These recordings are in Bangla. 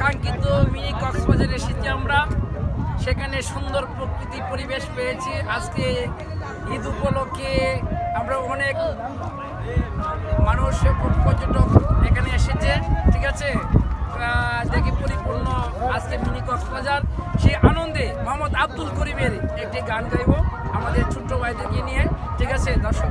কাঙ্ক্ষিত মিনি কক্সবাজারে এসেছি আমরা। সেখানে সুন্দর প্রকৃতি পরিবেশ পেয়েছি। আজকে ঈদ উপলক্ষে আমরা অনেক মানুষ, পর্যটক এখানে এসেছে, ঠিক আছে? দেখি পরিপূর্ণ আজকে মিনি কক্সবাজার। সেই আনন্দে মোহাম্মদ আব্দুল করিমের একটি গান গাইব আমাদের ছোট্ট ভাইদেরকে নিয়ে, ঠিক আছে? দর্শক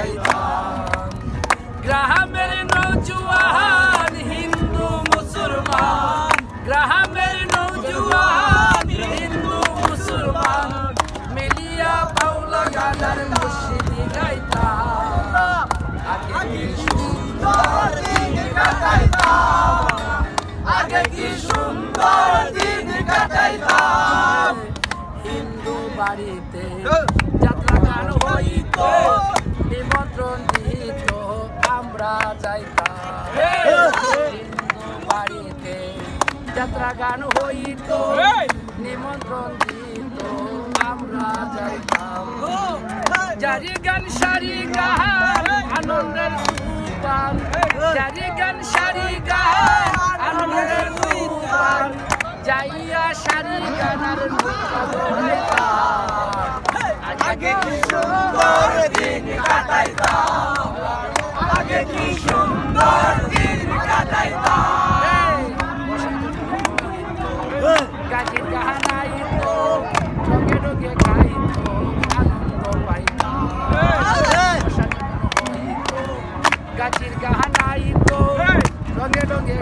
বাড়িতে যাত্রা গান হইতো নিমন্ত্রণ দিত আমরা যাইতাম। বাড়িতে যাত্রা গান হইতো নিমন্ত্রণ দিত আমরা যাইতাম। জারি গান সারি গান আনন্দের তুফান জারি গান সারি গান আনন্দের তুফান যাইয়া সারি দৌড়াইতাম আগে কি সুন্দর দিন কাটাইতাম আগে কি সুন্দর দিন কাটাইতাম গাছের গাহানাইতো রোগে রোগে গাইতো আনন্দ পাইতাম গাছের গাহানাইতো রঙে রঙে